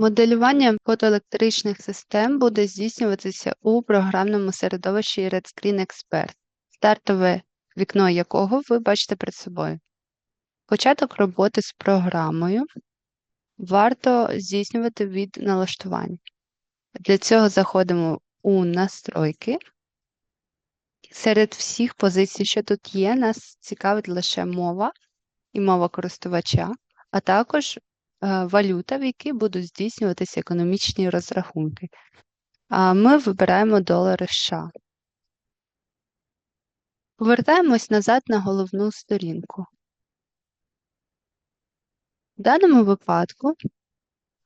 Моделювання фотоелектричних систем буде здійснюватися у програмному середовищі RedScreen Expert, стартове вікно якого ви бачите перед собою. Початок роботи з програмою варто здійснювати від налаштувань. Для цього заходимо у настройки. Серед всіх позицій, що тут є, нас цікавить лише мова і мова користувача, а також валюта, в якій будуть здійснюватися економічні розрахунки. А Ми вибираємо долари США. Повертаємось назад на головну сторінку. В даному випадку,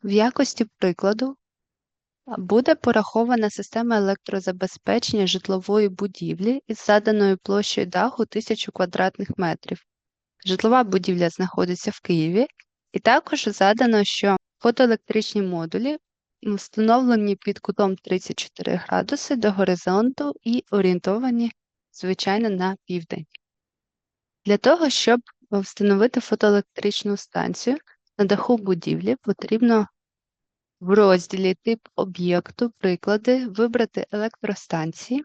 в якості прикладу, буде порахована система електрозабезпечення житлової будівлі із заданою площею даху 1000 квадратних метрів. Житлова будівля знаходиться в Києві, і також задано, що фотоелектричні модулі встановлені під кутом 34 градуси до горизонту і орієнтовані, звичайно, на південь. Для того, щоб встановити фотоелектричну станцію на даху будівлі, потрібно в розділі Тип об'єкту, приклади вибрати електростанції.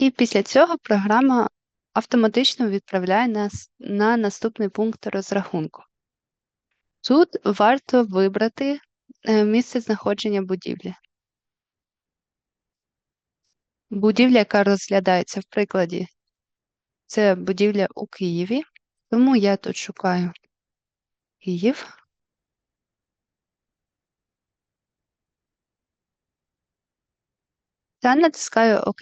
І після цього програма автоматично відправляє нас на наступний пункт розрахунку. Тут варто вибрати е, місце знаходження будівлі. Будівля, яка розглядається в прикладі, це будівля у Києві, тому я тут шукаю Київ. Та натискаю ОК.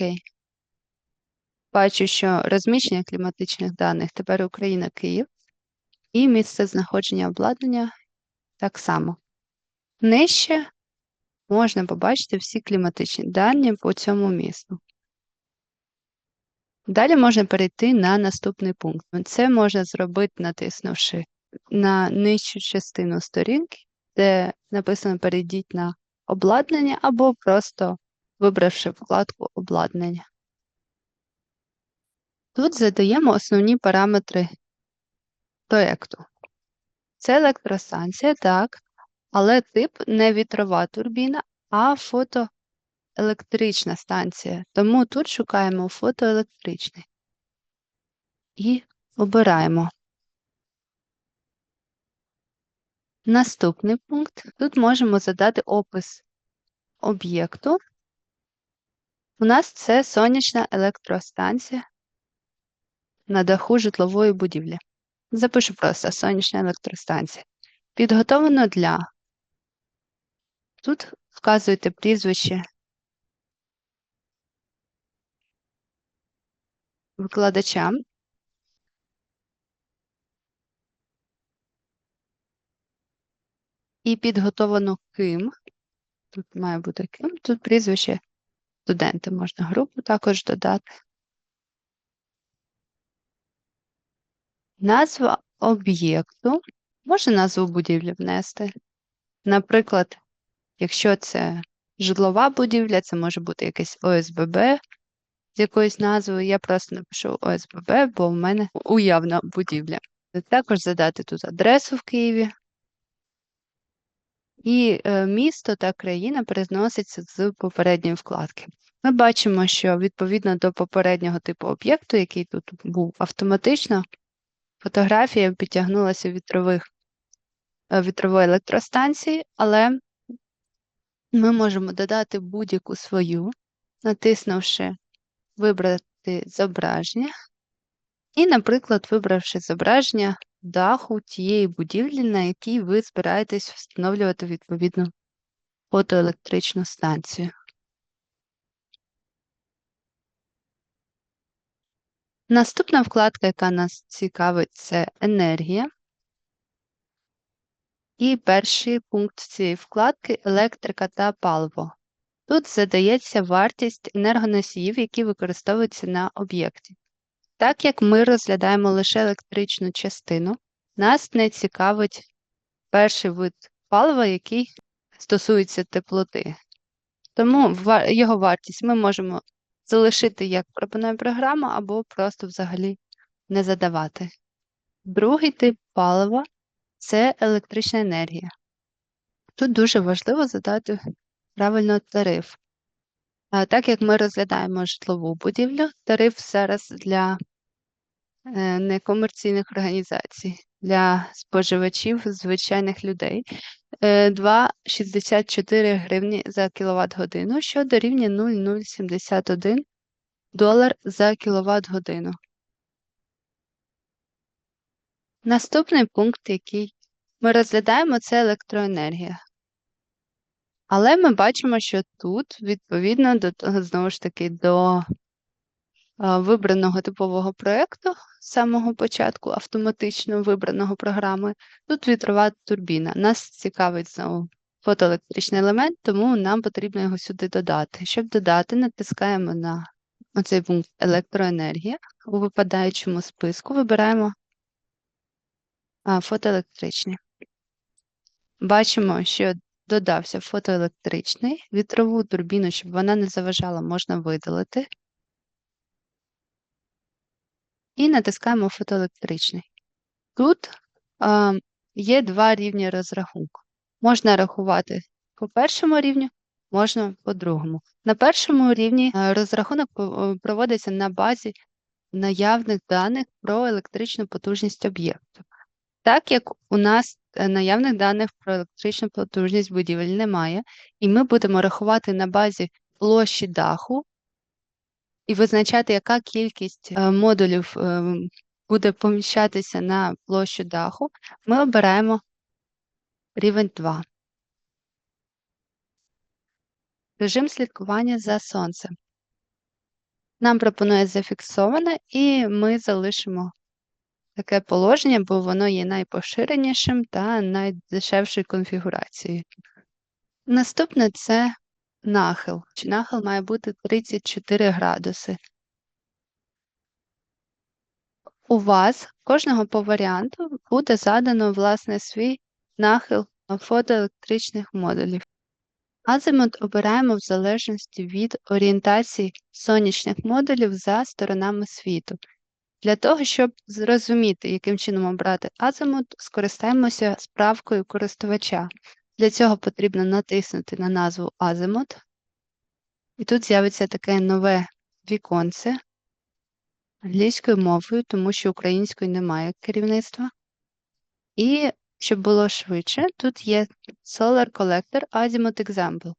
Бачу, що розміщення кліматичних даних тепер Україна Київ і місце знаходження обладнання так само. Нижче можна побачити всі кліматичні дані по цьому місту. Далі можна перейти на наступний пункт. Це можна зробити, натиснувши на нижчу частину сторінки, де написано Перейдіть на обладнання, або просто вибравши вкладку Обладнання. Тут задаємо основні параметри проєкту. Це електростанція, так, але тип не вітрова турбіна, а фотоелектрична станція. Тому тут шукаємо фотоелектричний і обираємо. Наступний пункт. Тут можемо задати опис об'єкту. У нас це сонячна електростанція на даху житлової будівлі. Запишу просто сонячна електростанція. Підготовлено для. Тут вказуєте прізвище викладача. І підготовлено ким. Тут має бути ким. Тут прізвище студенти можна групу також додати. Назва об'єкту. Можна назву будівлі внести. Наприклад, якщо це житлова будівля, це може бути якесь ОСББ з якоюсь назвою. Я просто напишу ОСББ, бо в мене уявна будівля. Також задати тут адресу в Києві. І е, місто та країна переноситься з попередньої вкладки. Ми бачимо, що відповідно до попереднього типу об'єкту, який тут був автоматично, Фотографія підтягнулася вітрових, е, вітрової електростанції, але ми можемо додати будь-яку свою, натиснувши Вибрати зображення. І, наприклад, вибравши зображення даху тієї будівлі, на якій ви збираєтесь встановлювати відповідну фотоелектричну станцію. Наступна вкладка, яка нас цікавить, це енергія. І перший пункт цієї вкладки електрика та паливо. Тут задається вартість енергоносіїв, які використовуються на об'єкті. Так як ми розглядаємо лише електричну частину, нас не цікавить перший вид палива, який стосується теплоти. Тому його вартість ми можемо залишити, як пропонує програма, або просто взагалі не задавати. Другий тип палива це електрична енергія. Тут дуже важливо задати правильно тариф. Так як ми розглядаємо житлову будівлю, тариф зараз для е, некомерційних організацій, для споживачів, звичайних людей е, 2,64 гривні за кіловат годину, що дорівнює 0,071 долар за кіловат годину. Наступний пункт, який ми розглядаємо, це електроенергія. Але ми бачимо, що тут, відповідно до знову ж таки, до вибраного типового проєкту з самого початку, автоматично вибраного програми, тут вітрова турбіна. Нас цікавить знову фотоелектричний елемент, тому нам потрібно його сюди додати. Щоб додати, натискаємо на оцей пункт електроенергія. У випадаючому списку вибираємо фотоелектричний. Бачимо, що додався фотоелектричний, вітрову турбіну, щоб вона не заважала, можна видалити. І натискаємо фотоелектричний. Тут а, є два рівні розрахунку. Можна рахувати по першому рівню, можна по другому. На першому рівні розрахунок проводиться на базі наявних даних про електричну потужність об'єкту. Так як у нас е, наявних даних про електричну потужність будівель немає, і ми будемо рахувати на базі площі даху і визначати, яка кількість е, модулів буде поміщатися на площу даху, ми обираємо рівень 2. Режим слідкування за сонцем. Нам пропонує зафіксоване, і ми залишимо таке положення, бо воно є найпоширенішим та найдешевшою конфігурацією. Наступне це нахил. Нахил має бути 34 градуси. У вас кожного по варіанту буде задано власне свій нахил фотоелектричних модулів. Азимут обираємо в залежності від орієнтації сонячних модулів за сторонами світу. Для того, щоб зрозуміти, яким чином обрати азимут, скористаємося справкою користувача. Для цього потрібно натиснути на назву азимут, і тут з'явиться таке нове віконце англійською мовою, тому що українською немає керівництва. І щоб було швидше, тут є Solar Collector Azimuth Example.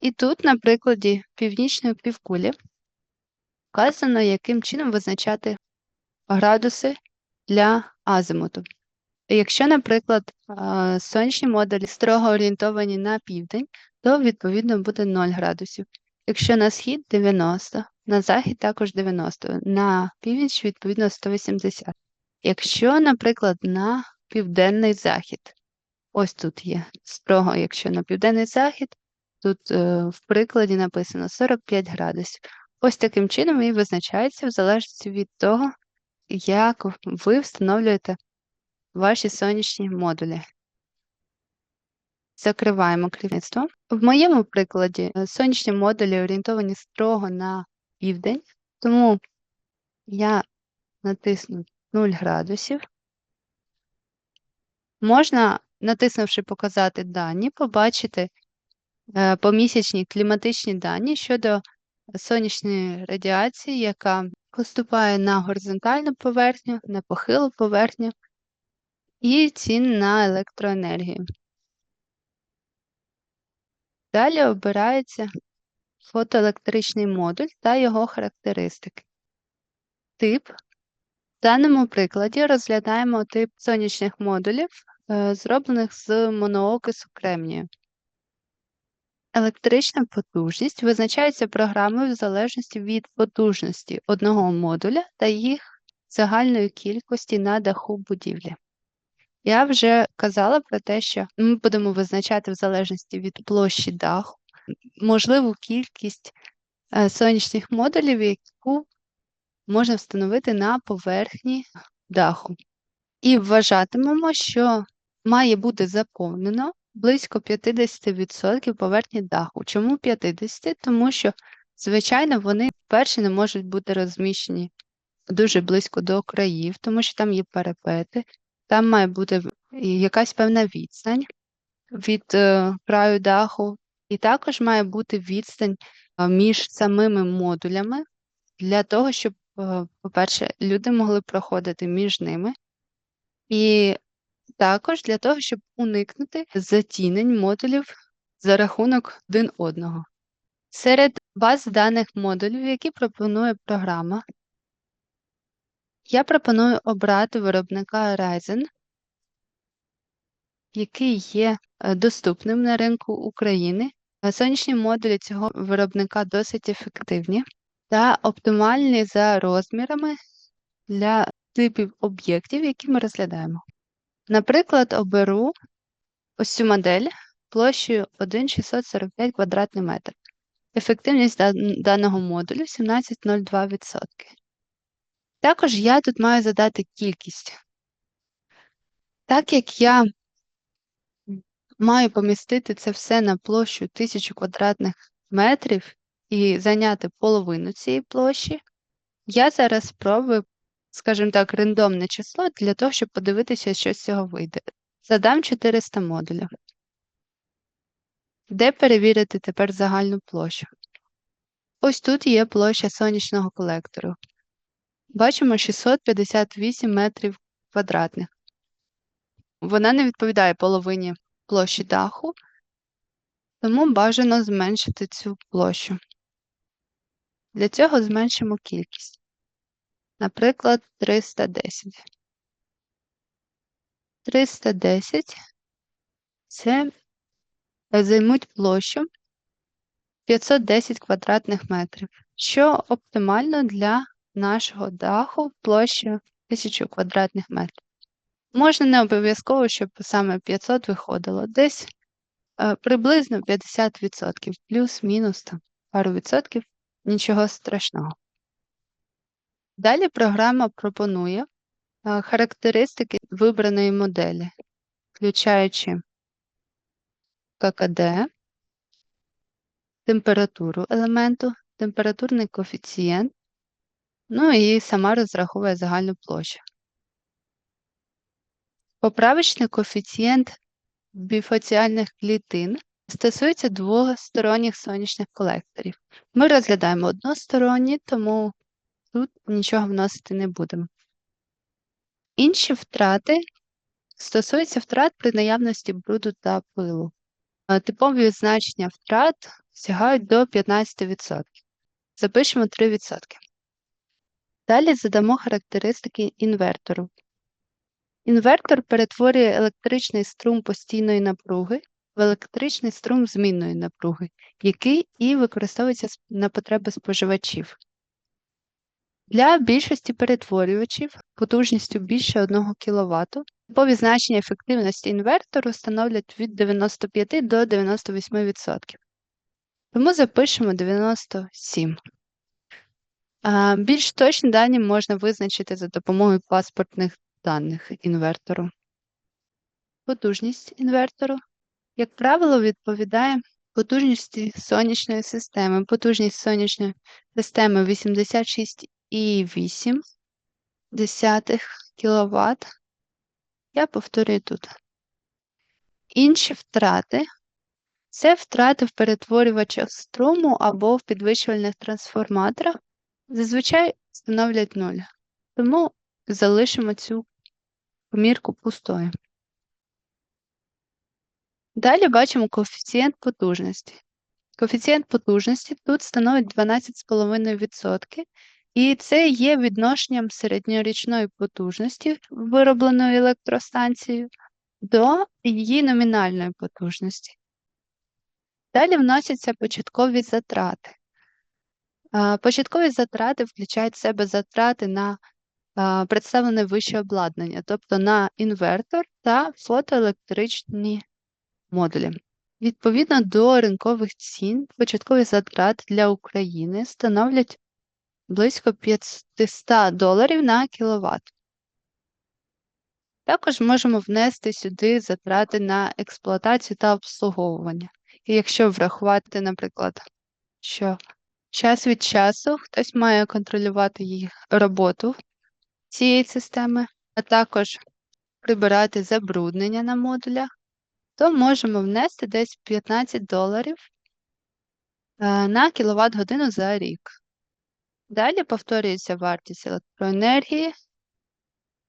І тут, на прикладі північної півкулі, вказано, яким чином визначати градуси для азимуту. Якщо, наприклад, сонячні модулі строго орієнтовані на південь, то відповідно буде 0 градусів. Якщо на схід 90, на захід також 90, на північ відповідно 180. Якщо, наприклад, на південний захід, ось тут є строго, якщо на південний захід, тут е, в прикладі написано 45 градусів. Ось таким чином і визначається в залежності від того, як ви встановлюєте ваші сонячні модулі. Закриваємо керівництво. В моєму прикладі е, сонячні модулі орієнтовані строго на південь, тому я натисну 0 градусів. Можна, натиснувши Показати дані, побачити е, помісячні кліматичні дані щодо сонячної радіації, яка поступає на горизонтальну поверхню, на похилу поверхню і цін на електроенергію. Далі обирається фотоелектричний модуль та його характеристики. Тип. В даному прикладі розглядаємо тип сонячних модулів, е, зроблених з моноокису кремнію. Електрична потужність визначається програмою в залежності від потужності одного модуля та їх загальної кількості на даху будівлі. Я вже казала про те, що ми будемо визначати в залежності від площі даху можливу кількість е, сонячних модулів, яку можна встановити на поверхні даху. І вважатимемо, що має бути заповнено близько 50% поверхні даху. Чому 50%? Тому що, звичайно, вони вперше не можуть бути розміщені дуже близько до країв, тому що там є парапети, там має бути якась певна відстань від е, краю даху, і також має бути відстань між самими модулями для того, щоб, е, по-перше, люди могли проходити між ними, і також для того, щоб уникнути затінень модулів за рахунок один одного. Серед баз даних модулів, які пропонує програма, я пропоную обрати виробника Ryzen, який є е, доступним на ринку України. Е, сонячні модулі цього виробника досить ефективні та оптимальні за розмірами для типів об'єктів, які ми розглядаємо. Наприклад, оберу ось цю модель площею 1,645 квадратний метр. Ефективність даного модулю 17,02%. Також я тут маю задати кількість. Так як я маю помістити це все на площу 1000 квадратних метрів і зайняти половину цієї площі, я зараз спробую, скажімо так, рандомне число для того, щоб подивитися, що з цього вийде. Задам 400 модулів. Де перевірити тепер загальну площу? Ось тут є площа сонячного колектору. Бачимо 658 метрів квадратних. Вона не відповідає половині площі даху, тому бажано зменшити цю площу. Для цього зменшимо кількість. Наприклад, 310. 310 це займуть площу 510 квадратних метрів, що оптимально для нашого даху площею 1000 квадратних метрів. Можна не обов'язково, щоб саме 500 виходило. Десь е, приблизно 50%, плюс-мінус там пару відсотків, нічого страшного. Далі програма пропонує е, характеристики вибраної моделі, включаючи ККД, температуру елементу, температурний коефіцієнт, ну і сама розраховує загальну площу. Поправочний коефіцієнт біфоціальних клітин стосується двосторонніх сонячних колекторів. Ми розглядаємо односторонні, тому тут нічого вносити не будемо. Інші втрати стосуються втрат при наявності бруду та пилу. Типові значення втрат сягають до 15%. Запишемо 3%. Далі задамо характеристики інвертору. Інвертор перетворює електричний струм постійної напруги в електричний струм змінної напруги, який і використовується на потреби споживачів. Для більшості перетворювачів потужністю більше 1 кВт типові значення ефективності інвертору становлять від 95 до 98%. Тому запишемо 97. Більш точні дані можна визначити за допомогою паспортних даних інвертору. Потужність інвертору, як правило, відповідає потужності сонячної системи. Потужність сонячної системи 86,8 кВт. Я повторюю тут. Інші втрати це втрати в перетворювачах струму або в підвищувальних трансформаторах, зазвичай становлять 0. Тому залишимо цю помірку пустою. Далі бачимо коефіцієнт потужності. Коефіцієнт потужності тут становить 12,5%, і це є відношенням середньорічної потужності, виробленої електростанцією, до її номінальної потужності. Далі вносяться початкові затрати. Початкові затрати включають в себе затрати на представлене вище обладнання, тобто на інвертор та фотоелектричні модулі. Відповідно до ринкових цін, початкові затрати для України становлять близько 500 доларів на кіловат. Також можемо внести сюди затрати на експлуатацію та обслуговування. І якщо врахувати, наприклад, що Час від часу хтось має контролювати їх роботу цієї системи, а також прибирати забруднення на модулях, то можемо внести десь 15 доларів е, на кіловат годину за рік. Далі повторюється вартість електроенергії,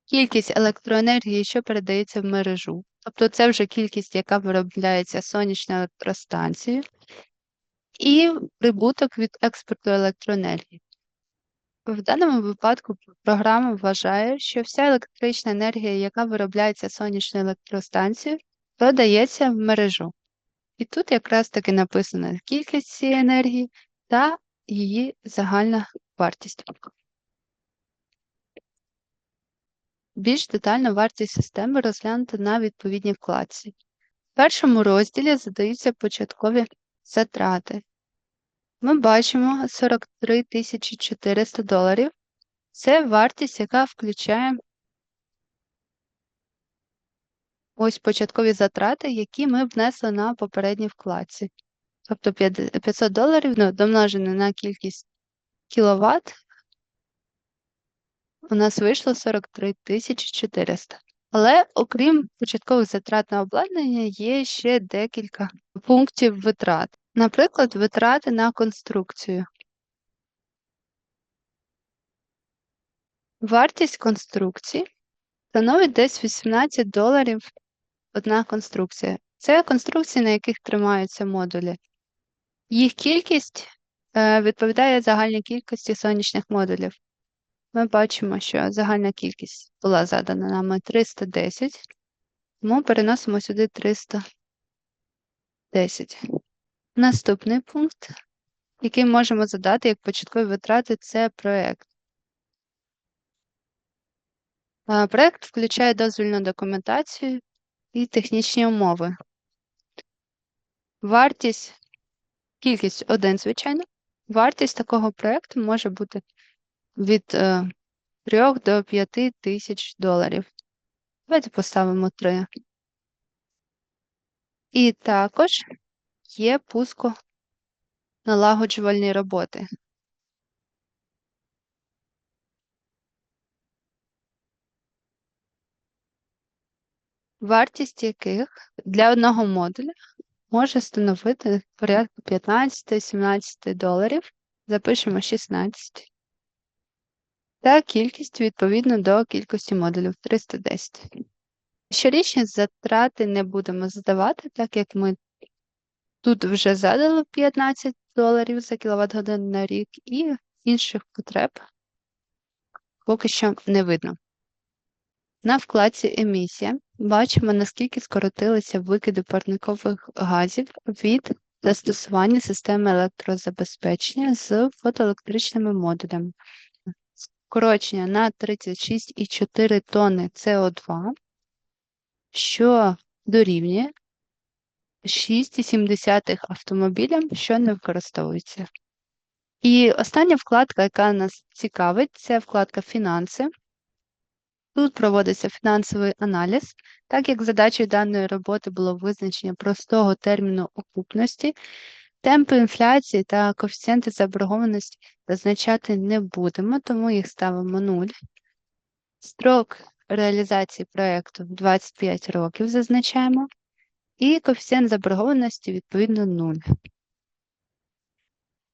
кількість електроенергії, що передається в мережу. Тобто це вже кількість, яка виробляється сонячною електростанцією, і прибуток від експорту електроенергії. В даному випадку програма вважає, що вся електрична енергія, яка виробляється сонячною електростанцією, додається в мережу. І тут якраз таки написана кількість цієї енергії та її загальна вартість. Більш детально вартість системи розглянути на відповідній вкладці. В першому розділі задаються початкові затрати. Ми бачимо 43 400 доларів. Це вартість, яка включає ось початкові затрати, які ми внесли на попередній вкладці. Тобто 500 доларів ну, домножене на кількість кіловат, у нас вийшло 43 400. Але окрім початкових затрат на обладнання, є ще декілька пунктів витрат. Наприклад, витрати на конструкцію. Вартість конструкції становить десь 18 доларів одна конструкція. Це конструкції, на яких тримаються модулі. Їх кількість е, відповідає загальній кількості сонячних модулів. Ми бачимо, що загальна кількість була задана нами 310, тому переносимо сюди 310. Наступний пункт, який можемо задати як початкові витрати, це проєкт. Проєкт включає дозвільну документацію і технічні умови. Вартість, кількість один, звичайно. Вартість такого проєкту може бути від 3 е, до 5 тисяч доларів. Давайте поставимо 3. І також є пусконалагоджувальні роботи. Вартість яких для одного модуля може становити порядку 15-17 доларів, запишемо 16. Та кількість відповідно до кількості модулів 310. Щорічні затрати не будемо задавати, так як ми Тут вже задали 15 доларів за кіловат годин на рік, і інших потреб поки що не видно. На вкладці Емісія бачимо, наскільки скоротилися викиди парникових газів від застосування системи електрозабезпечення з фотоелектричними модулями. Скорочення на 36,4 тонни СО2, що дорівнює 6,7 автомобілям, що не використовуються. І остання вкладка, яка нас цікавить, це вкладка Фінанси. Тут проводиться фінансовий аналіз, так як задачею даної роботи було визначення простого терміну окупності, темпи інфляції та коефіцієнти заборгованості зазначати не будемо, тому їх ставимо 0. Строк реалізації проєкту 25 років зазначаємо і коефіцієнт заборгованості відповідно 0.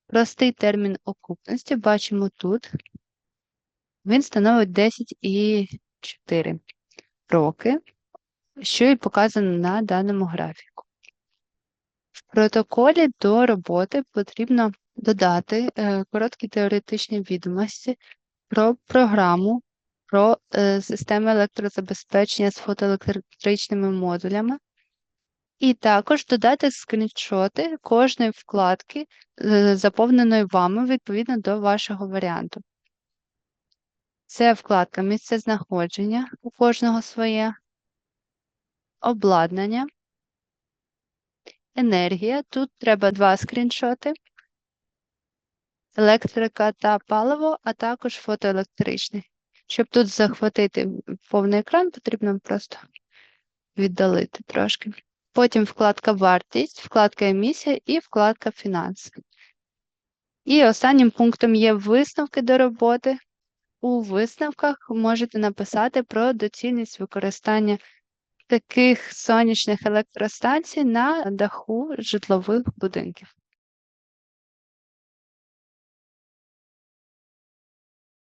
Простий термін окупності бачимо тут. Він становить 10,4 роки, що і показано на даному графіку. Протоколі до роботи потрібно додати е, короткі теоретичні відомості про програму, про е, системи електрозабезпечення з фотоелектричними модулями, і також додати скріншоти кожної вкладки, е, заповненої вами відповідно до вашого варіанту. Це вкладка місце знаходження у кожного своє, обладнання, енергія. Тут треба два скріншоти, електрика та паливо, а також фотоелектричний. Щоб тут захватити повний екран, потрібно просто віддалити трошки. Потім вкладка Вартість, вкладка Емісія і вкладка Фінанси. І останнім пунктом є висновки до роботи. У висновках можете написати про доцільність використання таких сонячних електростанцій на даху житлових будинків.